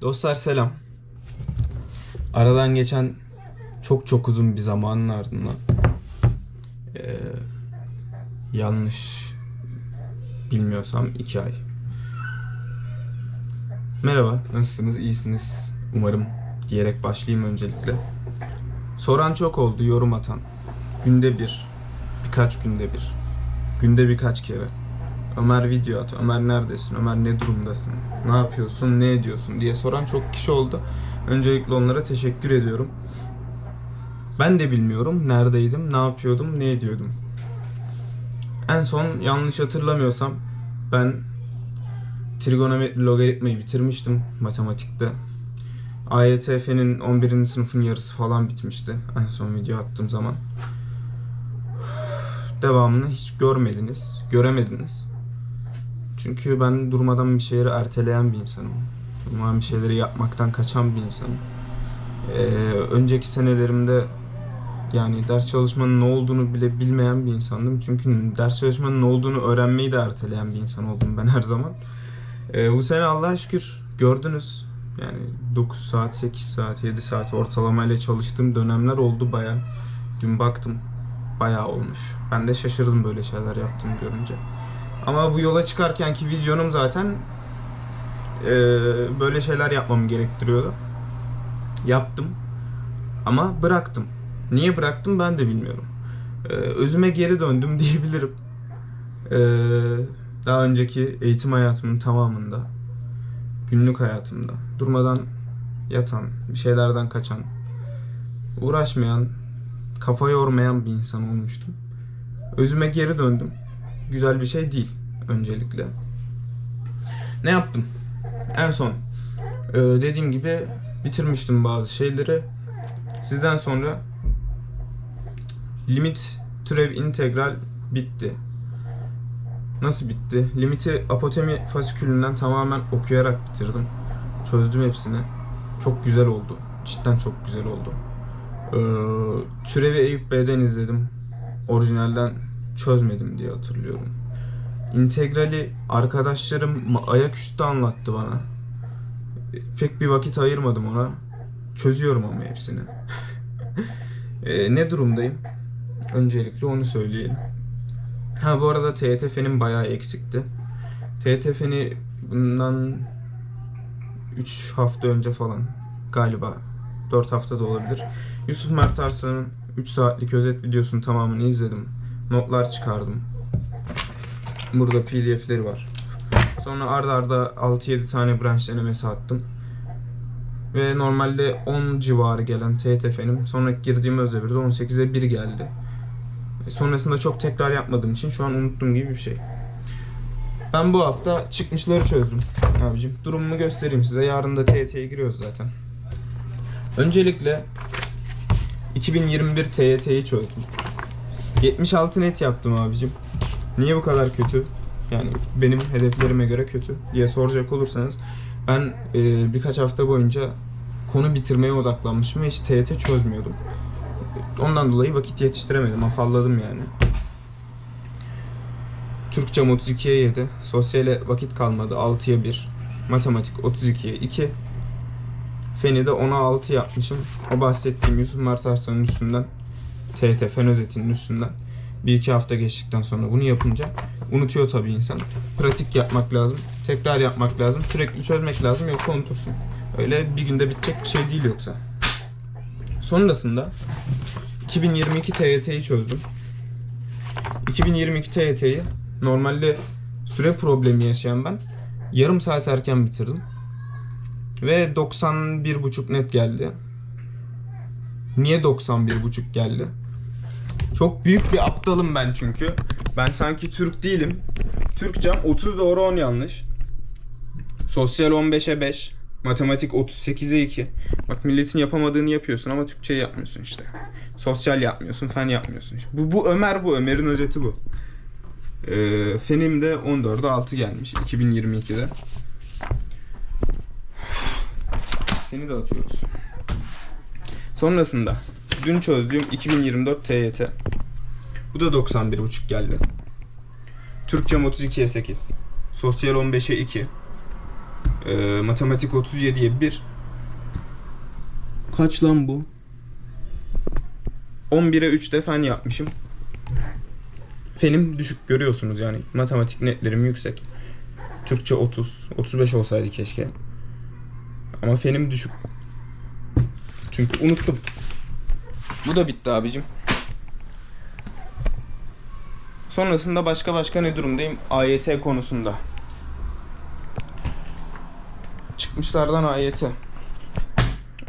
Dostlar selam. Aradan geçen çok çok uzun bir zamanın ardından eee, yanlış bilmiyorsam iki ay. Merhaba, nasılsınız? İyisiniz umarım diyerek başlayayım öncelikle. Soran çok oldu, yorum atan. Günde bir, birkaç günde bir, günde birkaç kere. Ömer video at, Ömer neredesin, Ömer ne durumdasın, ne yapıyorsun, ne ediyorsun diye soran çok kişi oldu. Öncelikle onlara teşekkür ediyorum. Ben de bilmiyorum neredeydim, ne yapıyordum, ne ediyordum. En son yanlış hatırlamıyorsam ben trigonometri logaritmayı bitirmiştim matematikte. AYTF'nin 11. sınıfın yarısı falan bitmişti en son video attığım zaman. Devamını hiç görmediniz, göremediniz. Çünkü ben durmadan bir şeyleri erteleyen bir insanım. Durmadan bir şeyleri yapmaktan kaçan bir insanım. Ee, önceki senelerimde yani ders çalışmanın ne olduğunu bile bilmeyen bir insandım. Çünkü ders çalışmanın ne olduğunu öğrenmeyi de erteleyen bir insan oldum ben her zaman. Ee, bu sene Allah'a şükür gördünüz. Yani 9 saat, 8 saat, 7 saat ortalamayla çalıştığım dönemler oldu baya. Dün baktım bayağı olmuş. Ben de şaşırdım böyle şeyler yaptığımı görünce. Ama bu yola çıkarkenki vizyonum zaten eee, böyle şeyler yapmamı gerektiriyordu. Yaptım. Ama bıraktım. Niye bıraktım ben de bilmiyorum. Eee, özüme geri döndüm diyebilirim. Eee, daha önceki eğitim hayatımın tamamında, günlük hayatımda durmadan yatan, bir şeylerden kaçan, uğraşmayan, kafa yormayan bir insan olmuştum. Özüme geri döndüm. Güzel bir şey değil öncelikle. Ne yaptım? En son e, dediğim gibi bitirmiştim bazı şeyleri. Sizden sonra limit türev integral bitti. Nasıl bitti? Limiti apotemi fasikülünden tamamen okuyarak bitirdim. Çözdüm hepsini. Çok güzel oldu. Cidden çok güzel oldu. Ee, Türevi Eyüp B'den izledim. Orijinalden çözmedim diye hatırlıyorum. İntegrali arkadaşlarım ayaküstü anlattı bana. Pek bir vakit ayırmadım ona. Çözüyorum ama hepsini. Ee, ne durumdayım? Öncelikle onu söyleyelim. Ha bu arada TYT bayağı eksikti. TYT feni bundan 3 hafta önce falan galiba 4 hafta da olabilir. Yusuf Mert Arslan'ın 3 saatlik özet videosunun tamamını izledim. Notlar çıkardım. Burada pdf'leri var. Sonra arda arda 6-7 tane branş denemesi attım. Ve normalde 10 civarı gelen TTF'nin sonraki girdiğim özdevirde 18'e 1 geldi. E, Sonrasında çok tekrar yapmadığım için şu an unuttuğum gibi bir şey. Ben bu hafta çıkmışları çözdüm abicim. Durumumu göstereyim size. Yarın da TYT'ye giriyoruz zaten. Öncelikle 2021 TYT'yi çözdüm. 76 net yaptım abicim. Niye bu kadar kötü? Yani benim hedeflerime göre kötü diye soracak olursanız ben e, birkaç hafta boyunca konu bitirmeye odaklanmışım ve hiç TYT çözmüyordum. Ondan dolayı vakit yetiştiremedim. Afalladım yani. Türkçem 32'ye 7. Sosyale vakit kalmadı. 6'ya 1. Matematik 32'ye 2. Feni de 10'a 6 yapmışım. O bahsettiğim Yusuf Mert Arslan'ın üstünden TT Fen özetinin üstünden bir iki hafta geçtikten sonra bunu yapınca unutuyor tabii insan. Pratik yapmak lazım. Tekrar yapmak lazım. Sürekli çözmek lazım yoksa unutursun. Öyle bir günde bitecek bir şey değil yoksa. Sonrasında 2022 TYT'yi çözdüm. 2022 TYT'yi normalde süre problemi yaşayan ben yarım saat erken bitirdim. Ve 91.5 net geldi. Niye 91.5 geldi? Çok büyük bir aptalım ben çünkü. Ben sanki Türk değilim. Türkçem 30 doğru 10 yanlış. Sosyal 15'e 5. Matematik 38'e 2. Bak milletin yapamadığını yapıyorsun ama Türkçeyi yapmıyorsun işte. Sosyal yapmıyorsun, fen yapmıyorsun. Bu, bu Ömer bu. Ömer'in özeti bu. Ee, fenim de 14'e 6 gelmiş 2022'de. Seni de atıyoruz. Sonrasında dün çözdüğüm 2024 TYT. Bu da 91.5 geldi. Türkçem 32'ye 8. Sosyal 15'e 2. Ee, matematik 37'ye 1. Kaç lan bu? 11'e 3 de fen yapmışım. Fenim düşük görüyorsunuz yani. Matematik netlerim yüksek. Türkçe 30. 35 olsaydı keşke. Ama fenim düşük. Çünkü unuttum. Bu da bitti abicim. Sonrasında başka başka ne durumdayım? AYT konusunda. Çıkmışlardan AYT.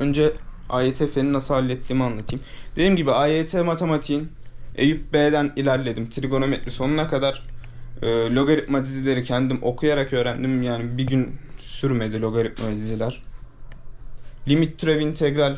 Önce AYT feni nasıl hallettiğimi anlatayım. Dediğim gibi AYT matematiğin Eyüp B'den ilerledim. Trigonometri sonuna kadar e, logaritma dizileri kendim okuyarak öğrendim. Yani bir gün sürmedi logaritma diziler. Limit türev integral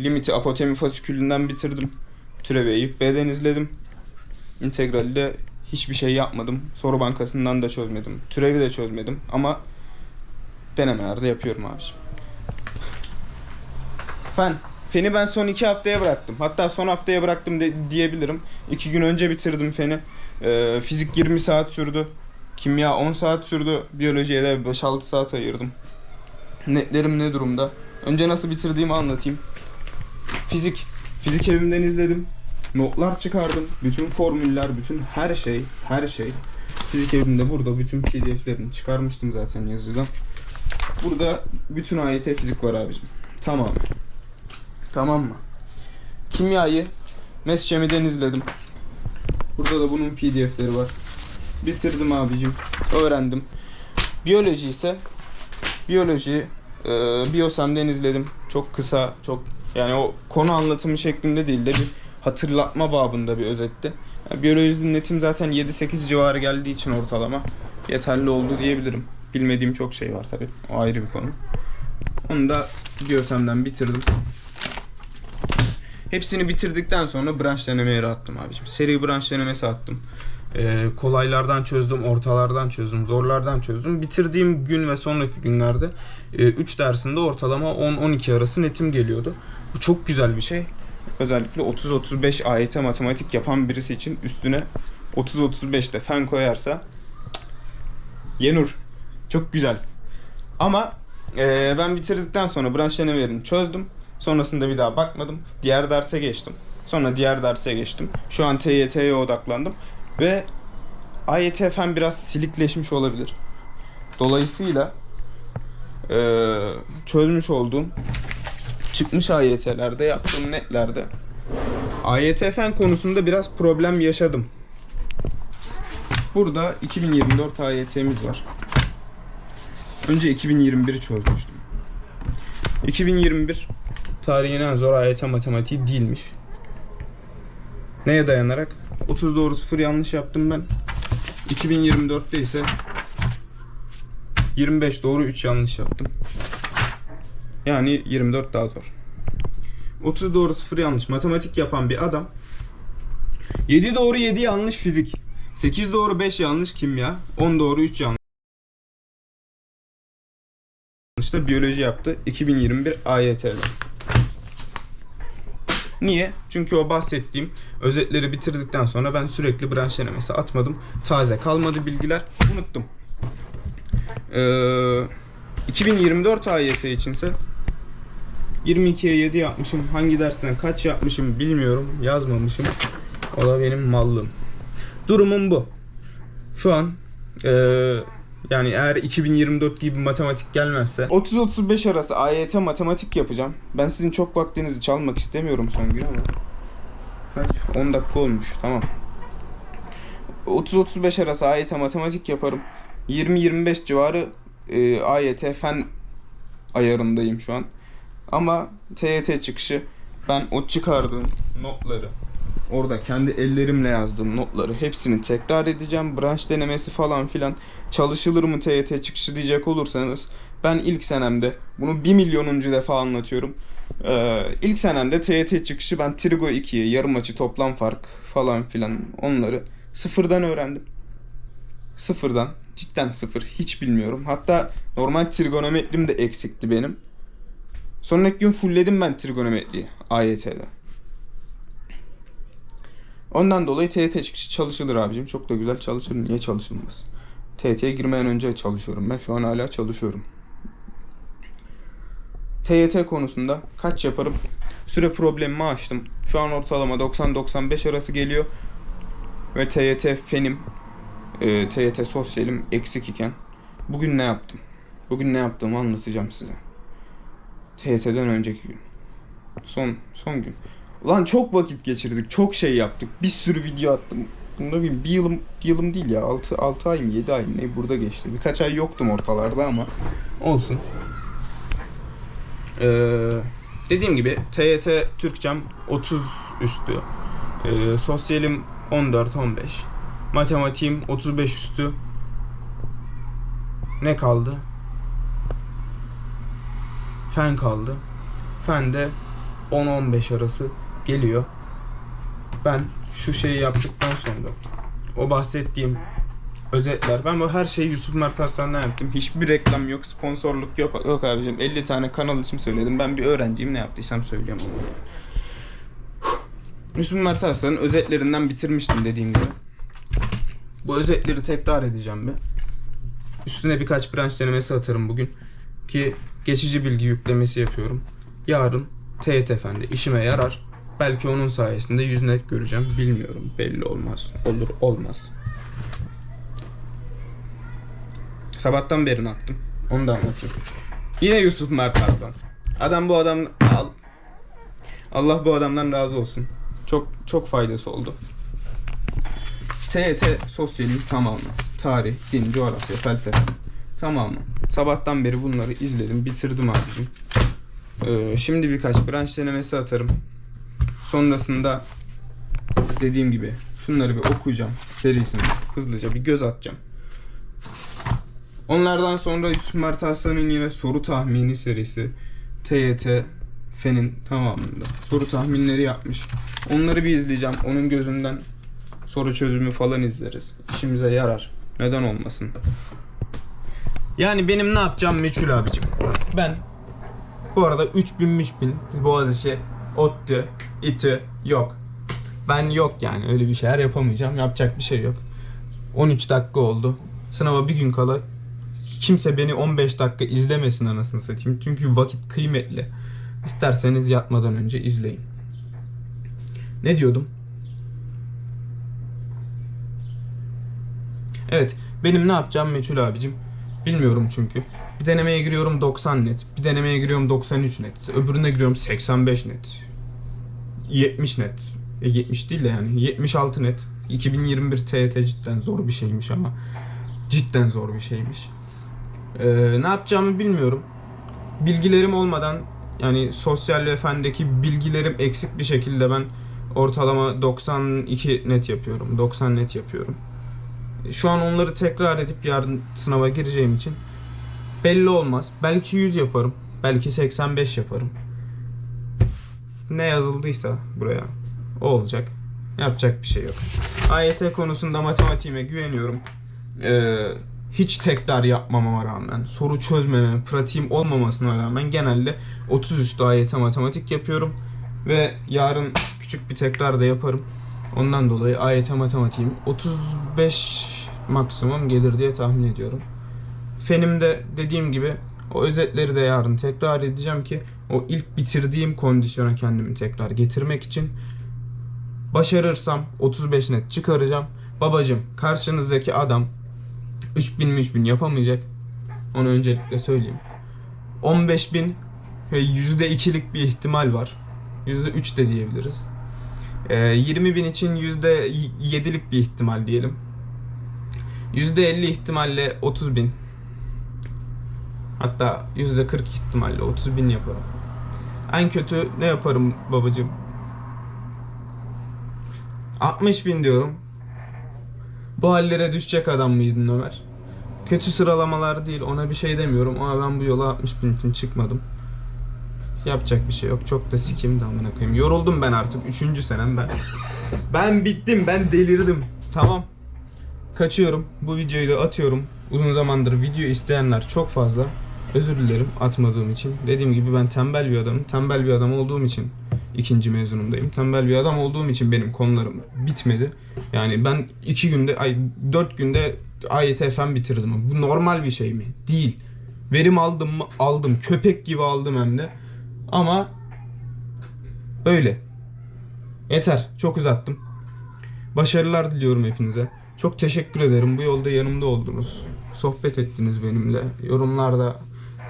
limiti apotemi fasikülünden bitirdim. Türevi Eyüp B'den izledim. İntegrali de hiçbir şey yapmadım. Soru bankasından da çözmedim. Türevi de çözmedim ama denemelerde yapıyorum abiciğim. Fen. Feni ben son iki haftaya bıraktım. Hatta son haftaya bıraktım de, diyebilirim. İki gün önce bitirdim feni. Ee, fizik 20 saat sürdü. Kimya 10 saat sürdü. Biyolojiye de 5-6 saat ayırdım. Netlerim ne durumda? Önce nasıl bitirdiğimi anlatayım. Fizik. Fizik evimden izledim. Notlar çıkardım. Bütün formüller, bütün her şey, her şey. Fizik evimde burada bütün pdf'lerini çıkarmıştım zaten yazıdan. Burada bütün AYT fizik var abicim. Tamam. Tamam mı? Kimyayı Mescemi'den izledim. Burada da bunun pdf'leri var. Bitirdim abicim. Öğrendim. Biyoloji ise biyoloji e, Biosem'den izledim. Çok kısa, çok yani o konu anlatımı şeklinde değil de bir hatırlatma babında bir özetti. Yani biyoloji netim zaten 7-8 civarı geldiği için ortalama yeterli oldu diyebilirim. Bilmediğim çok şey var tabi. O ayrı bir konu. Onu da Biosem'den bitirdim. Hepsini bitirdikten sonra branş denemeye attım abicim. Seri branş denemesi attım. Ee, kolaylardan çözdüm, ortalardan çözdüm, zorlardan çözdüm. Bitirdiğim gün ve sonraki günlerde 3 dersinde ortalama 10-12 arası netim geliyordu. Bu çok güzel bir şey. Özellikle 30-35 AYT matematik yapan birisi için üstüne 30-35 de fen koyarsa Yenur. Çok güzel. Ama e, ben bitirdikten sonra branş denemelerini çözdüm. Sonrasında bir daha bakmadım. Diğer derse geçtim. Sonra diğer derse geçtim. Şu an TYT'ye odaklandım. Ve AYT fen biraz silikleşmiş olabilir. Dolayısıyla eee, çözmüş olduğum çıkmış AYT'lerde yaptığım netlerde AYT fen konusunda biraz problem yaşadım. Burada 2024 AYT'miz var. Önce 2021'i çözmüştüm. 2021 tarihin en zor AYT matematiği değilmiş. Neye dayanarak? 30 doğru 0 yanlış yaptım ben. 2024'te ise 25 doğru 3 yanlış yaptım. Yani 24 daha zor. 30 doğru 0 yanlış matematik yapan bir adam 7 doğru 7 yanlış fizik 8 doğru 5 yanlış kimya 10 doğru 3 yanlış da biyoloji yaptı 2021 AYT'de. Niye? Çünkü o bahsettiğim özetleri bitirdikten sonra ben sürekli branş denemesi atmadım. Taze kalmadı bilgiler. Unuttum. Ee, 2024 AYT içinse 22'ye 7 yapmışım. Hangi dersten kaç yapmışım bilmiyorum. Yazmamışım. O da benim mallım. Durumum bu. Şu an ee, yani eğer 2024 gibi matematik gelmezse 30-35 arası AYT matematik yapacağım. Ben sizin çok vaktinizi çalmak istemiyorum son gün ama. Kaç? 10 dakika olmuş. Tamam. 30-35 arası AYT matematik yaparım. 20-25 civarı e, AYT fen ayarındayım şu an. Ama TYT çıkışı ben o çıkardığım notları orada kendi ellerimle yazdığım notları hepsini tekrar edeceğim. Branş denemesi falan filan çalışılır mı TYT çıkışı diyecek olursanız ben ilk senemde bunu 1 milyonuncu defa anlatıyorum. Ee, ilk senemde TYT çıkışı ben Trigo 2'yi yarım açı toplam fark falan filan onları sıfırdan öğrendim. Sıfırdan. Cidden sıfır. Hiç bilmiyorum. Hatta normal trigonometrim de eksikti benim. Sonraki gün fullledim ben trigonometriyi AYT'de. Ondan dolayı TYT çıkışı çalışılır abicim. Çok da güzel çalışır. Niye çalışılmaz? TYT'ye girmeden önce çalışıyorum ben. Şu an hala çalışıyorum. TYT konusunda kaç yaparım? Süre problemimi açtım. Şu an ortalama 90-95 arası geliyor. Ve TYT fenim, e, TYT sosyalim eksik iken bugün ne yaptım? Bugün ne yaptığımı anlatacağım size. TYT'den önceki gün. Son son gün. Ulan çok vakit geçirdik, çok şey yaptık. Bir sürü video attım. Bunda bir, bir yılım bir yılım değil ya. 6 6 ay mı 7 ay mı ne burada geçti. Birkaç ay yoktum ortalarda ama olsun. Ee, dediğim gibi TYT Türkçem 30 üstü. Ee, sosyalim 14-15. Matematiğim 35 üstü. Ne kaldı? Fen kaldı. Fen de 10-15 arası geliyor. Ben şu şeyi yaptıktan sonra o bahsettiğim özetler. Ben bu her şeyi Yusuf Mert Arslan'dan yaptım. Hiçbir reklam yok, sponsorluk yok. Yok abicim 50 tane kanal isim söyledim. Ben bir öğrenciyim ne yaptıysam söylüyorum. Yusuf Mert Arslan'ın özetlerinden bitirmiştim dediğim gibi. Bu özetleri tekrar edeceğim bir. Üstüne birkaç branş denemesi atarım bugün. Ki geçici bilgi yüklemesi yapıyorum. Yarın TET Efendi işime yarar. Belki onun sayesinde yüz net göreceğim. Bilmiyorum. Belli olmaz. Olur olmaz. Sabahtan beri ne yaptım? Onu da anlatayım. Yine Yusuf Mert Arslan. Adam bu adam al. Allah bu adamdan razı olsun. Çok çok faydası oldu. TET sosyalin tamamı. Tarih, din, coğrafya, felsefe. Tamamı. Sabahtan beri bunları izledim, bitirdim abicim. Ee, şimdi birkaç branş denemesi atarım. Sonrasında dediğim gibi şunları bir okuyacağım serisini hızlıca bir göz atacağım. Onlardan sonra Yusuf Mert Arslan'ın yine soru tahmini serisi TYT Fen'in tamamında soru tahminleri yapmış. Onları bir izleyeceğim. Onun gözünden soru çözümü falan izleriz. İşimize yarar. Neden olmasın? Yani benim ne yapacağım meçhul abicim. Ben bu arada 3000 3000 Boğaziçi, ODTÜ, İTÜ yok. Ben yok yani öyle bir şeyler yapamayacağım. Yapacak bir şey yok. 13 dakika oldu. Sınava bir gün kala kimse beni 15 dakika izlemesin anasını satayım. Çünkü vakit kıymetli. İsterseniz yatmadan önce izleyin. Ne diyordum? Evet, benim ne yapacağım meçhul abicim. Bilmiyorum çünkü. Bir denemeye giriyorum 90 net. Bir denemeye giriyorum 93 net. Öbürüne giriyorum 85 net. 70 net. E 70 değil de yani 76 net. 2021 TYT cidden zor bir şeymiş ama. Cidden zor bir şeymiş. Ee, ne yapacağımı bilmiyorum. Bilgilerim olmadan yani sosyal ve fendeki bilgilerim eksik bir şekilde ben ortalama 92 net yapıyorum. 90 net yapıyorum. Şu an onları tekrar edip yarın sınava gireceğim için belli olmaz. Belki 100 yaparım. Belki 85 yaparım. Ne yazıldıysa buraya o olacak. Yapacak bir şey yok. AYT konusunda matematiğime güveniyorum. Ee, hiç tekrar yapmamama rağmen, soru çözmeme, pratiğim olmamasına rağmen genelde 30 üstü AYT matematik yapıyorum. Ve yarın küçük bir tekrar da yaparım. Ondan dolayı AYT matematiğim 35 maksimum gelir diye tahmin ediyorum. Fenimde dediğim gibi o özetleri de yarın tekrar edeceğim ki o ilk bitirdiğim kondisyona kendimi tekrar getirmek için başarırsam 35 net çıkaracağım. Babacım karşınızdaki adam 3000 3000 yapamayacak. Onu öncelikle söyleyeyim. 15000 ve %2'lik bir ihtimal var. %3 de diyebiliriz. Ee, 20 bin için %7'lik bir ihtimal diyelim. %50 ihtimalle 30 bin. Hatta %40 ihtimalle 30 bin yaparım. En kötü ne yaparım babacım? 60 bin diyorum. Bu hallere düşecek adam mıydın Ömer? Kötü sıralamalar değil ona bir şey demiyorum ama ben bu yola 60 bin için çıkmadım. Yapacak bir şey yok. Çok da sikim de amına koyayım. Yoruldum ben artık. Üçüncü senem ben. Ben bittim. Ben delirdim. Tamam. Kaçıyorum. Bu videoyu da atıyorum. Uzun zamandır video isteyenler çok fazla. Özür dilerim atmadığım için. Dediğim gibi ben tembel bir adamım. Tembel bir adam olduğum için ikinci mezunumdayım. Tembel bir adam olduğum için benim konularım bitmedi. Yani ben iki günde, ay dört günde AYT fen bitirdim. Bu normal bir şey mi? Değil. Verim aldım mı? Aldım. Köpek gibi aldım hem de. Ama öyle. Yeter. Çok uzattım. Başarılar diliyorum hepinize. Çok teşekkür ederim. Bu yolda yanımda oldunuz. Sohbet ettiniz benimle. Yorumlarda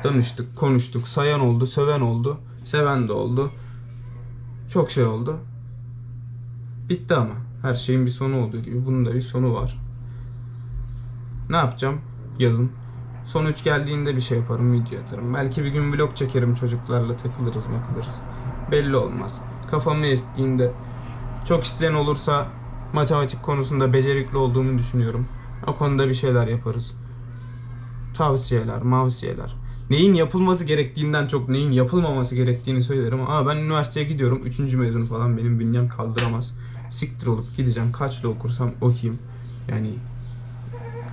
danıştık, konuştuk. Sayan oldu, söven oldu. Seven de oldu. Çok şey oldu. Bitti ama. Her şeyin bir sonu olduğu gibi. Bunun da bir sonu var. Ne yapacağım? Yazın. Sonuç geldiğinde bir şey yaparım, video atarım. Belki bir gün vlog çekerim çocuklarla takılırız makılırız. Belli olmaz. Kafamı estiğinde çok isteyen olursa matematik konusunda becerikli olduğumu düşünüyorum. O konuda bir şeyler yaparız. Tavsiyeler, mavsiyeler. Neyin yapılması gerektiğinden çok neyin yapılmaması gerektiğini söylerim. Ama ben üniversiteye gidiyorum. Üçüncü mezun falan benim bünyem kaldıramaz. Siktir olup gideceğim. Kaçla okursam okuyayım. Yani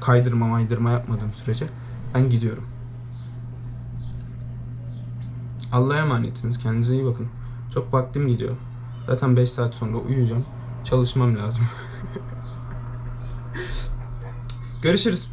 kaydırma maydırma yapmadığım sürece ben gidiyorum. Allah'a emanetsiniz. Kendinize iyi bakın. Çok vaktim gidiyor. Zaten 5 saat sonra uyuyacağım. Çalışmam lazım. Görüşürüz.